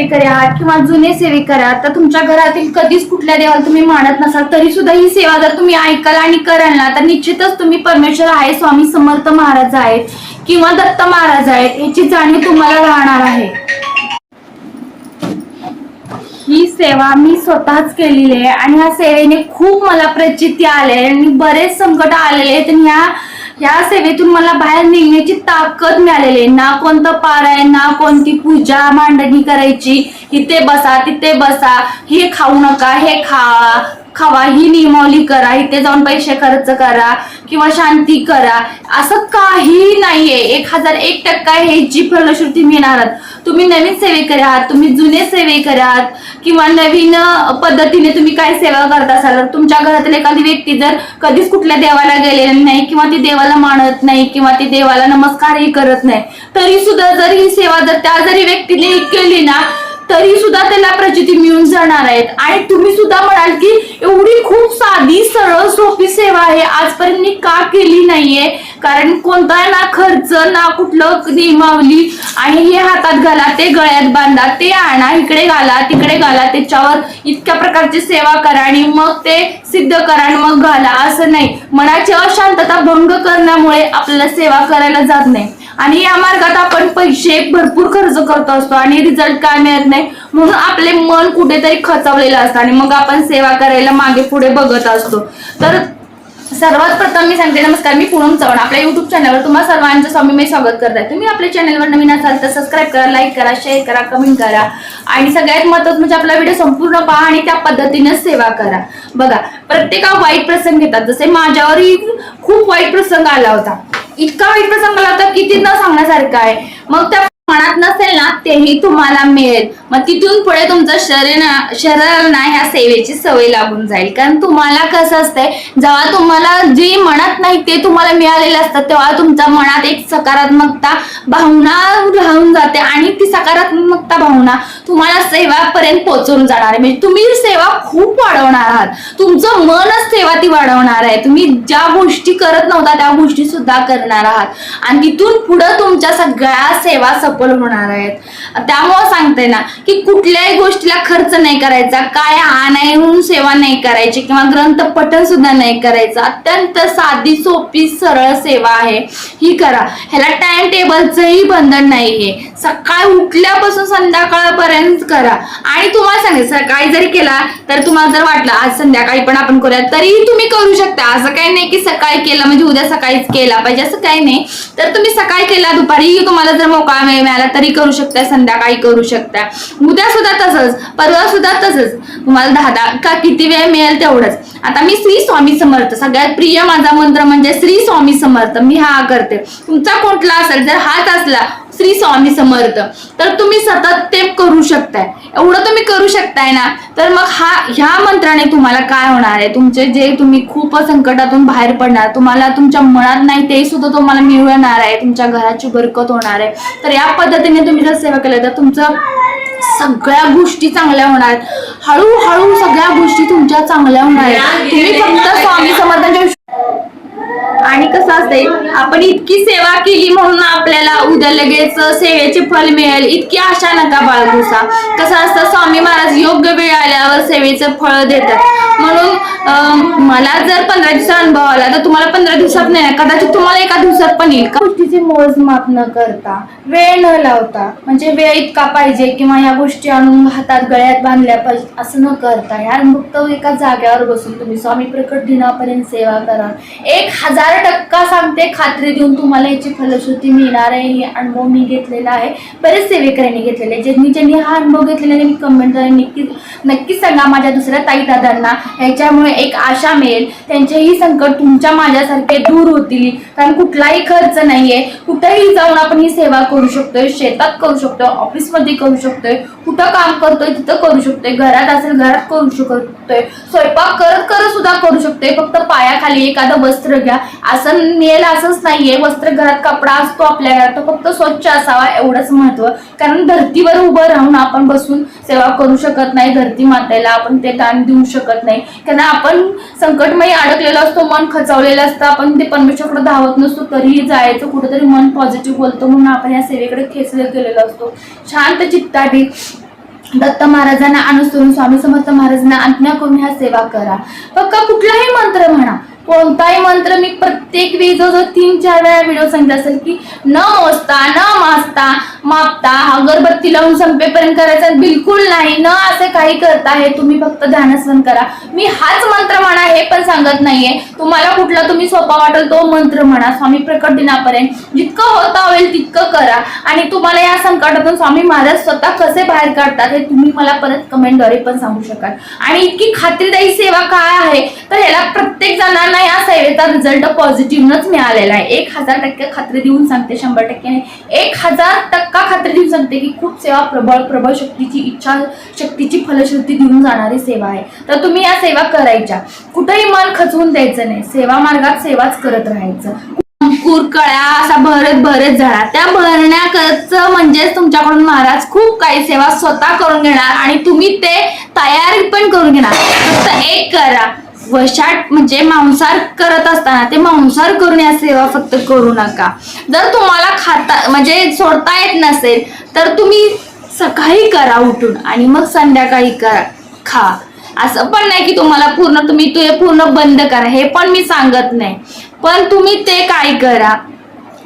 सेवेकरी आहात किंवा जुने सेवेकरी आहात तर तुमच्या घरातील कधीच कुठल्या देवाला तुम्ही मानत नसाल तरी सुद्धा ही सेवा जर तुम्ही ऐकाल आणि कराल ना तर निश्चितच तुम्ही परमेश्वर आहे स्वामी समर्थ महाराज आहेत किंवा दत्त महाराज आहेत याची जाणीव तुम्हाला राहणार आहे. ही सेवा मी स्वतःच केलेली आहे आणि ह्या सेवेने खूप मला प्रचिती आले आणि बरेच संकट आलेले आहेत आणि ह्या या सेवेतून मला बाहेर निघण्याची ताकद मिळालेली आहे. ना कोणतं पाराय ना कोणती पूजा मांडणी करायची. इथे बसा तिथे बसा. हे खाऊ नका हे खा. खावा ही नियमावली करा इथे जाऊन पैसे खर्च करा किंवा शांती करा असं काही नाहीये एक हजार एक टक्का ह्याची फलश्रुती मिळणार आहात. तुम्ही नवीन सेवेकरी आहात तुम्ही जुने सेवेकरी आहात किंवा नवीन पद्धतीने तुम्ही काय सेवा करत असाल तर तुमच्या घरातील एखादी व्यक्ती जर कधीच कुठल्या देवाला गेलेली नाही किंवा ती देवाला मानत नाही किंवा ती देवाला नमस्कारही करत नाही तरी सुद्धा जर ही सेवा जर त्या जरी व्यक्तीने केली ना तरी सुद्धा त्याला प्रचिती मिळून जाणार आहेत. आणि तुम्ही सुद्धा म्हणाल की एवढी खूप साधी सरळ सोपी सेवा आहे. आजपर्यंत मी का केली नाहीये? कारण कोणता ना खर्च ना कुठलं नियमावली. आणि हे हातात घाला ते गळ्यात बांधा ते आणा इकडे घाला तिकडे घाला त्याच्यावर इतक्या प्रकारची सेवा करा आणि मग ते सिद्ध करा आणि मग घाला. असं नाही. मनाची अशांतता भंग करण्यामुळे आपल्याला सेवा करायला जात नाही. आणि या मार्गात आपण पैसे भरपूर खर्च करत असतो आणि रिझल्ट काय मिळत नाही. म्हणून आपले मन कुठेतरी खचवलेलं असतं आणि मग आपण सेवा करायला मागे पुढे बघत असतो. तर सर्वात प्रथम मी सांगते नमस्कार मी पूनम चव्हाण आपल्या युट्यूब चॅनलवर तुम्हा सर्वांचं स्वामी मी स्वागत आहे तुम्ही आपल्या चॅनलवर नवीन असाल तर सबस्क्राईब करा लाईक करा शेअर करा कमेंट करा. आणि सगळ्यात महत्वाचं म्हणजे आपला व्हिडिओ संपूर्ण पहा आणि त्या पद्धतीने सेवा करा. बघा प्रत्येका वाईट प्रसंग घेतात. जसे माझ्यावरही खूप वाईट प्रसंग आला होता. इतका वाईट प्रसंग आला होता की ती न सांगण्यासारखा आहे. मग त्या मनात नसेल ना तेही तुम्हाला मिळेल. मग तिथून पुढे तुमचं शरीर शरीराला ना ह्या सेवेची सवय लागून जाईल. कारण तुम्हाला कसं असतंय जेव्हा तुम्हाला जे म्हणत नाही ते तुम्हाला मिळालेलं असतं तेव्हा तुमच्या मनात एक सकारात्मकता भावना राहून जाते आणि ती सकारात्मकता भावना तुम्हाला सेवापर्यंत पोहोचवून जाणार. आहे म्हणजे तुम्ही सेवा खूप वाढवणार आहात. तुमचं मनच सेवा ती वाढवणार आहे. तुम्ही ज्या गोष्टी करत नव्हता त्या गोष्टी सुद्धा करणार आहात. आणि तिथून पुढे तुमच्या सगळ्या सेवा सफल होणार आहेत. त्यामुळं सांगते ना की कुठल्याही गोष्टीला खर्च नाही करायचा काय आणून सेवा नाही करायची किंवा ग्रंथ पठन सुद्धा नाही करायचं. अत्यंत साधी सोपी सरळ सेवा आहे. ही करा. ह्याला टाइम टेबलचंही बंधन नाहीये. सकाळ उठल्यापासून संध्याकाळपर्यंत करा. आणि तुम्हाला सांगेल सकाळी जरी केला तर तुम्हाला जर वाटलं आज संध्याकाळी पण आपण करूया तरीही तुम्ही करू शकता. असं काही नाही की सकाळी केलं म्हणजे उद्या सकाळीच केला पाहिजे असं काही नाही. तर तुम्ही सकाळी केला दुपारीही तुम्हाला जर मोकळा वेळ मिळाला तरी करू शकता संध्याकाळी करू शकता. उद्या सुद्धा तसंच परवा सुद्धा तसंच. तुम्हाला दहा दहा का किती वेळ मिळेल तेवढंच. आता मी श्री स्वामी समर्थ सगळ्यात प्रिय माझा मंत्र म्हणजे श्री स्वामी समर्थ. मी हा करते. तुमचा कुठला असेल जर हाच असला श्री स्वामी समर्थ. तर तुम्ही सतत ते करू शकताय. एवढं तुम्ही करू शकताय ना तर मग हा ह्या मंत्राने तुम्हाला काय होणार आहे? तुमचे जे तुम्ही खूप संकटातून बाहेर पडणार तुम्हाला तुमच्या मनात नाही ते सुद्धा तुम्हाला मिळवणार आहे. तुमच्या घराची बरकत होणार आहे. तर या पद्धतीने तुम्ही जर सेवा केलं तर तुमचं सगळ्या गोष्टी चांगल्या होणार. हळूहळू सगळ्या गोष्टी तुमच्या चांगल्या होणार आहेत. तुम्ही फक्त स्वामी समर्थांच्या आणि कसं असते आपण इतकी सेवा केली म्हणून आपल्याला उद्या लगेच सेवेचे फल मिळेल. इतकी आशा नका बाळगुसा. कसं असतं स्वामी महाराज योग्य वेळ आल्यावर सेवेचं फळ देतात. म्हणून मला जर पंधरा दिवसात अनुभव आला तर तुम्हाला पंधरा दिवसात नाही कदाचित तुम्हाला एका दिवसात पण येईल का? गोष्टीचे मोजमाप न करता वेळ न लावता म्हणजे वेळ इतका पाहिजे किंवा या गोष्टी आणून हातात गळ्यात बांधल्या पाहिजे असं न करता या फक्त एका जाग्यावर बसून तुम्ही स्वामी प्रकट दिनापर्यंत सेवा करा. एक हजार टक्का सांगते खात्री देऊन तुम्हाला याची फलश्रुती मिळणार आहे हे अनुभव मी घेतलेला आहे. बरेच सेवेकऱ्यांनी घेतलेले आहे. ज्यांनी ज्यांनी हा अनुभव घेतलेला आहे, त्यांनी कमेंटद्वारे नक्की नक्कीच सांगा माझ्या दुसऱ्या ताई दादांना. ह्याच्यामुळे एक आशा मिळेल त्यांचेही संकट तुमच्या माझ्यासारखे दूर होतील. कारण कुठलाही खर्च नाहीये. कुठेही जाऊन आपण ही सेवा करू शकतोय शेतात करू शकतोय ऑफिसमध्ये करू शकतोय कुठं काम करतोय तिथं करू शकतोय घरात असेल घरात करू शकतोय. स्वयंपाक करत करत सुद्धा करू शकतोय. फक्त पायाखाली एखादं वस्त्र घ्या. असं मिळेल असंच नाहीये. वस्त्र घरात कपडा असतो आपल्या घरात तो फक्त स्वच्छ असावा एवढंच महत्त्व. कारण धरतीवर उभं राहून आपण बसून सेवा करू शकत नाही धरती मातेला आपण ते दान देऊ शकत नाही. कारण आपण संकटमयी अडकलेलो असतो मन खचवलेलं असतं आपण ते परमेश्वरकडे धावत नसतो तरीही जायचं कुठेतरी मन पॉझिटिव्ह बोलतो म्हणून आपण या सेवेकडे खेचलं गेलेलो असतो. शांत चित्ताने दत्त महाराजांना अनुसरून स्वामी समर्थ महाराजांना आज्ञा करून ह्या सेवा करा. फक्त कुठलाही मंत्र म्हणा कोणताही मंत्र मी प्रत्येक वेळी जो जो तीन चार वेळा व्हिडिओ सांगितला असेल की न मोजता न माजता मापता अगरबत्ती लावून संपेपर्यंत करायचं बिलकुल नाही. न असे काही करता हे तुम्ही फक्त ध्यानस्मरण करा. मी हाच मंत्र म्हणा हे पण सांगत नाहीये. तुम्हाला कुठला तुम्ही सोपा वाटेल तो मंत्र म्हणा. स्वामी प्रकट दिनापर्यंत जितकं होता होईल तितकं करा. आणि तुम्हाला या संकटातून स्वामी महाराज स्वतः कसे बाहेर काढतात हे तुम्ही मला परत कमेंटद्वारे पण सांगू शकाल. आणि इतकी खात्रीदायी सेवा काय आहे? तर ह्याला प्रत्येक जणांना या सेवेचा रिझल्ट पॉझिटिव्हच मिळालेला आहे. एक हजार टक्के खात्री देऊन सांगते शंभर टक्के नाही. एक हजार टक्का खात्री देऊन सांगते की खूप सेवा प्रबळ प्रबळ शक्तीची इच्छा शक्तीची फलश्रुती देऊन जाणारी सेवा आहे. तर तुम्ही या सेवा करायच्या. कुठेही मन खचवून द्यायचं नाही. सेवा मार्गात सेवाच करत राहायचं. कुरकळ्या असा भरत भरत झाला त्या भरण्याकरच म्हणजेच तुमच्याकडून महाराज खूप काही सेवा स्वतः करून घेणार आणि तुम्ही ते तयारी पण करून घेणार. फक्त एक करा. वशाट म्हणजे मांसार करत असताना ते मांसार करून या सेवा फक्त करू नका. जर तुम्हाला खाता म्हणजे सोडता येत नसेल तर तुम्ही सकाळी करा उठून आणि मग संध्याकाळी करा खा. असं पण नाही की तुम्हाला पूर्ण तुम्ही ते पूर्ण बंद करा हे पण मी सांगत नाही. पण तुम्ही ते काय करा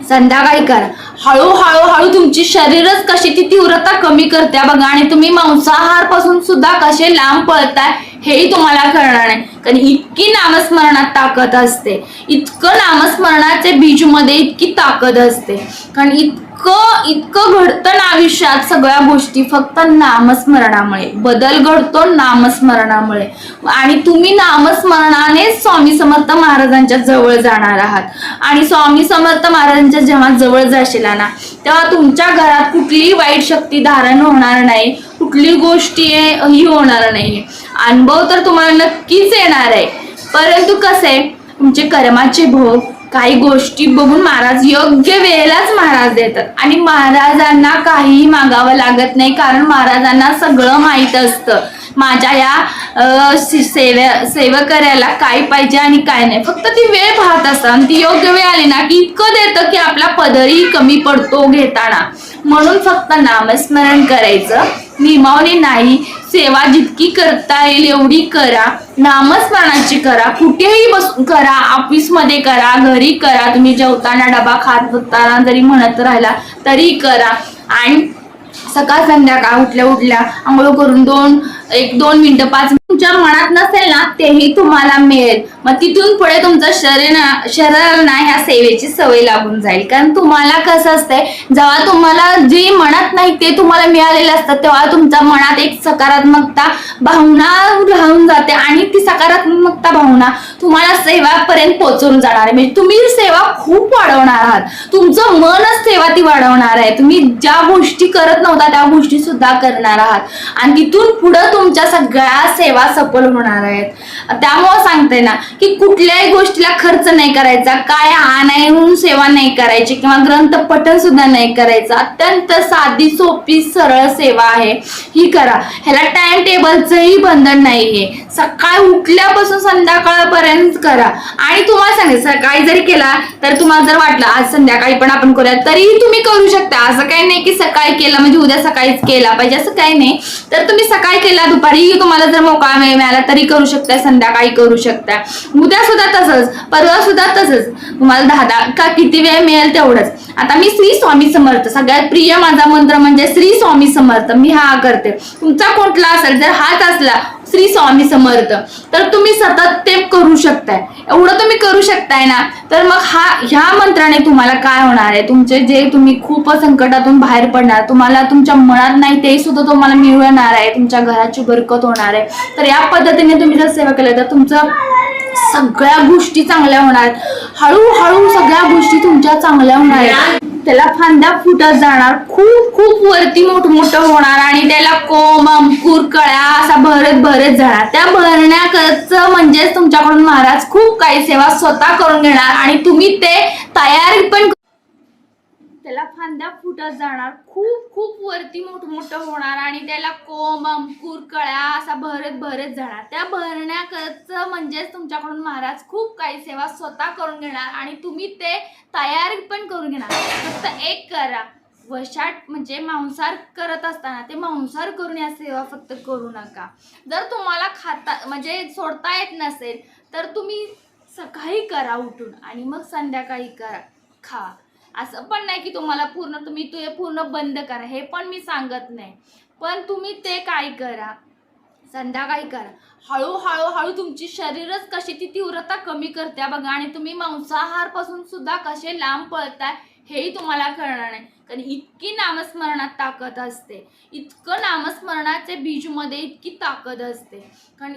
संध्याकाळी करा हळूहळू हळू तुमची शरीरच कशी ती तीव्रता कमी करते बघा. आणि तुम्ही मांसाहारपासून सुद्धा कसे लांब पळताय हेही तुम्हाला कळणार नाही. कारण इतकी नामस्मरणात ताकद असते. इतकं नामस्मरणाचे बीजमध्ये इतकी ताकद असते. कारण इत इतकं इतकं घडतं ना आयुष्यात सगळ्या गोष्टी. फक्त नामस्मरणामुळे. बदल घडतो नामस्मरणामुळे. आणि तुम्ही नामस्मरणाने स्वामी समर्थ महाराजांच्या जवळ जाणार आहात. आणि स्वामी समर्थ महाराजांच्या जेव्हा जवळ जाशील ना तेव्हा तुमच्या घरात कुठलीही वाईट शक्ती धारण होणार नाही. कुठली गोष्टी आहे ही होणार नाही. अनुभव तर तुम्हाला नक्कीच येणार आहे. परंतु कसं आहे तुमचे कर्माचे भोग काही गोष्टी बघून महाराज योग्य वेळेलाच महाराज देतात. आणि महाराजांना काहीही मागावं लागत नाही कारण महाराजांना सगळं माहीत असतं. माझ्या या अं, सेव्या सेवकऱ्याला काय पाहिजे आणि काय नाही. फक्त ती वेळ पाहत असतात. आणि ती योग्य वेळ आली ना की इतकं देतं की आपला पदरही कमी पडतो घेताना. म्हणून फक्त नामस्मरण करायचं. निमावणी नाही. सेवा जितकी करता येईल एवढी करा. नामस्मरणाची करा. कुठेही बसून करा. ऑफिसमध्ये करा. घरी करा. तुम्ही जेवताना डबा खात होताना जरी म्हणत राहिला तरी करा. आणि सकाळ संध्याकाळ उठल्या उठल्या आंघोळ करून दोन एक दोन मिनटं पाच तुमच्या मनात नसेल ना तेही तुम्हाला मिळेल. मग तिथून पुढे तुमचं शरीर शरीराला ह्या सेवेची सवय लागून जाईल. कारण तुम्हाला कसं असतंय जेव्हा तुम्हाला जे म्हणत नाही ते तुम्हाला मिळालेलं असतं तेव्हा तुमच्या मनात एक सकारात्मकता भावना राहून जाते. आणि ती सकारात्मकता भावना तुम्हाला सेवापर्यंत पोहोचवून जाणार आहे. म्हणजे तुम्ही सेवा खूप वाढवणार आहात. तुमचं मनच सेवा ती वाढवणार आहे. तुम्ही ज्या गोष्टी करत नव्हता त्या गोष्टी सुद्धा करणार आहात. आणि तिथून पुढं तुमच्या सगळ्या सेवा सफल होणार आहेत. त्यामुळं सांगते ना की कुठल्याही गोष्टीला खर्च नाही करायचा काय आणून सेवा नाही करायची किंवा ग्रंथ पठन सुद्धा नाही करायचं. अत्यंत साधी सोपी सरळ सेवा आहे. ही करा. ह्याला टाइम टेबलचंही बंधन नाहीये. सकाळ उठल्यापासून संध्याकाळपर्यंत करा. आणि तुम्हाला सांगेल सकाळी जरी केला तर तुम्हाला जर वाटलं आज संध्याकाळी पण आपण करूया तरीही तुम्ही करू शकता. असं काही नाही की सकाळी केला म्हणजे उद्या सकाळीच केला पाहिजे असं काही नाही. तर तुम्ही सकाळी केला दुपारी तुम्हाला जर मोकळा वेळ मिळाला तरी करू शकता संध्याकाळी करू शकता उद्या सुद्धा तसंच परवा सुद्धा तसंच. तुम्हाला दहा दहा का किती वेळ मिळेल तेवढंच. आता मी श्री स्वामी समर्थ सगळ्यात प्रिय माझा मंत्र म्हणजे श्री स्वामी समर्थ. मी हा करते. तुमचा कुठला असेल जर हाच असला श्री स्वामी समर्थ. तर तुम्ही सतत ते करू शकताय. एवढं तुम्ही करू शकताय ना तर मग हा ह्या मंत्राने तुम्हाला काय होणार आहे? तुमचे जे तुम्ही खूप संकटातून बाहेर पडणार तुम्हाला तुमच्या मनात नाही ते सुद्धा तुम्हाला मिळवणार आहे. तुमच्या घराची बरकत होणार आहे. तर या पद्धतीने तुम्ही जर सेवा केलं तर तुमचं सगळ्या गोष्टी चांगल्या होणार. आहेत हळूहळू सगळ्या गोष्टी तुमच्या चांगल्या होणार आहेत. त्याला फांद्या फुटत जाणार. खूप खूप वरती मोठ मोठं होणार आणि त्याला कोम अंकुर कळ्या असा भरत भरत जाणार. त्या भरण्याकरच म्हणजेच तुमच्याकडून महाराज खूप काही सेवा स्वतः करून घेणार आणि तुम्ही ते तयारी पण त्याला फांद्या फुटत जाणार. खूप खूप वरती मोठमोठं होणार आणि त्याला कोंब अंकुर कळ्या असा भरत भरत जाणार. त्या भरण्याचं म्हणजेच तुमच्याकडून महाराज खूप काही सेवा स्वतः करून घेणार आणि तुम्ही ते तयारी पण करून घेणार. फक्त एक करा. वशाट म्हणजे मांसार करत असताना ते मांसार करून या सेवा फक्त करू नका. जर तुम्हाला खाता म्हणजे सोडता येत नसेल तर तुम्ही सकाळी करा उठून आणि मग संध्याकाळी करा. खा. असं पण नाही की तुम्हाला पूर्ण तुम्ही ते पूर्ण बंद करा हे पण मी सांगत नाही. पण तुम्ही ते काय करा संध्याकाळी करा. हळूहळू हळू तुमची शरीरच कशी ती तीव्रता कमी करते बघा आणि तुम्ही मांसाहारपासून सुद्धा कसे लांब पळताय हेही तुम्हाला कळणार नाही. कारण इतकी नामस्मरणात ताकद असते. इतकं नामस्मरणाचे बीजमध्ये इतकी ताकद असते. कारण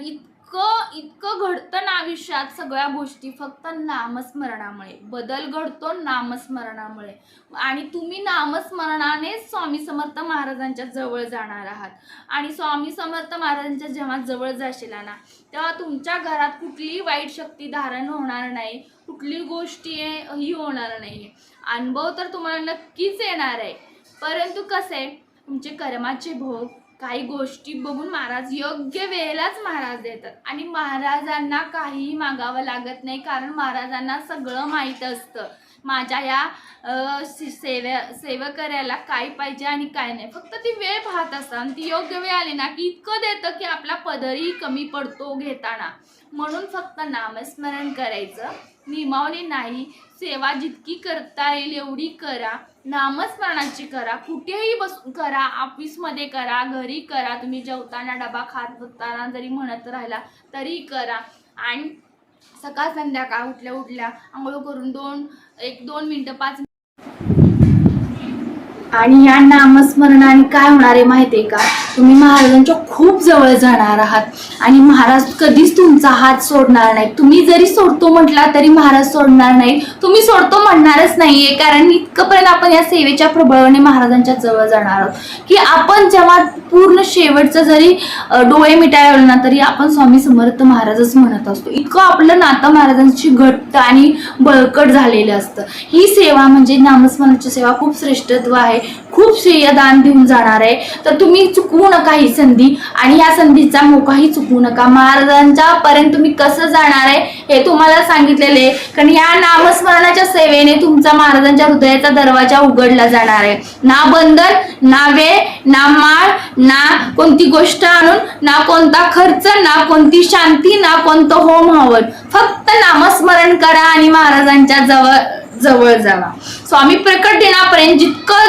इतकं इतकं घडतं ना आयुष्यात सगळ्या गोष्टी फक्त नामस्मरणामुळे. बदल घडतो नामस्मरणामुळे. आणि तुम्ही नामस्मरणानेच स्वामी समर्थ महाराजांच्या जवळ जाणार आहात. आणि स्वामी समर्थ महाराजांच्या जेव्हा जवळ जाशील ना तेव्हा तुमच्या घरात कुठलीही वाईट शक्ती धारण होणार नाही. कुठली गोष्टी आहे ही होणार नाही. अनुभव तर तुम्हाला नक्कीच येणार आहे. परंतु कसं? आहे तुमचे कर्माचे भोग काही गोष्टी बघून महाराज योग्य वेळेलाच महाराज देतात आणि महाराजांना काहीही मागावं लागत नाही कारण महाराजांना सगळं माहीत असतं. माझ्या या से- सेव्या सेवकऱ्याला काय पाहिजे आणि काय नाही. फक्त ती वेळ पाहत असतात आणि ती योग्य वेळ आली ना की इतकं देतं की आपला पदरही कमी पडतो घेताना. म्हणून फक्त नामस्मरण करायचं. निमावली नाही. सेवा जितकी करता येईल एवढी करा. नामस्मरणाची करा कुठेही बसून करा ऑफिसमध्ये करा घरी करा तुम्ही जेवताना डबा खात बसताना जरी म्हणत राहिला तरी करा. आणि सकाळ संध्याकाळ उठल्या उठल्या आंघोळ करून दोन एक दोन मिनटं पाच आणि या नामस्मरणाने काय होणार आहे माहिती आहे का? तुम्ही महाराजांच्या खूप जवळ जाणार आहात. आणि महाराज कधीच तुमचा हात सोडणार नाही तुम्ही जरी सोडतो म्हटला तरी महाराज सोडणार नाही तुम्ही सोडतो म्हणणारच नाहीये कारण इतकंपर्यंत आपण या सेवेच्या प्रबळाने महाराजांच्या जवळ जाणार आहोत. की आपण जेव्हा पूर्ण शेवटचं जरी डोळे मिटाळले ना तरी आपण स्वामी समर्थ महाराजच म्हणत असतो. इतकं आपलं नातं महाराजांची घट्ट आणि बळकट झालेलं असतं. ही सेवा म्हणजे नामस्मरणाची सेवा खूप श्रेष्ठत्व आहे. खूप श्रेयदान देऊन जाणार आहे. तर तुम्ही चुकवू नका ही संधी आणि या संधीचा मोकाही चुकवू नका. महाराजांच्या पर्यंत तुम्ही कसं जाणार आहे हे तुम्हाला सांगितलेले आहे. कारण या नामस्मरणाच्या सेवेने तुमचा महाराजांच्या हृदयाचा दरवाजा उघडला जाणार आहे. ना बंधन ना वेळ ना माळ ना कोणती गोष्ट आणून ना कोणता खर्च ना कोणती शांती ना कोणतं होम हवन. फक्त नामस्मरण करा आणि महाराजांच्या जवळ जवळ जावा. स्वामी प्रकट दिनापर्यंत जितकं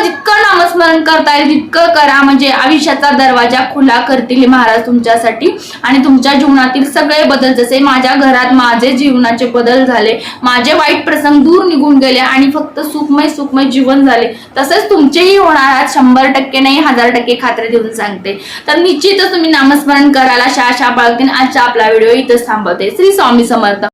स्मरण करता येईल तितकं करा. म्हणजे आयुष्याचा दरवाजा खुला करतील महाराज तुमच्यासाठी. आणि तुमच्या जीवनातील सगळे बदल जसे माझ्या घरात माझे जीवनाचे बदल झाले माझे वाईट प्रसंग दूर निघून गेले आणि फक्त सुखमय सुखमय जीवन झाले तसेच तुमचेही होणार आहात शंभर टक्के नाही हजार टक्के खात्री देऊन सांगते. तर निश्चितच तुम्ही नामस्मरण करायला शा शा बाळगतील आजचा आपला व्हिडिओ इथंच थांबवते. श्री स्वामी समर्थ.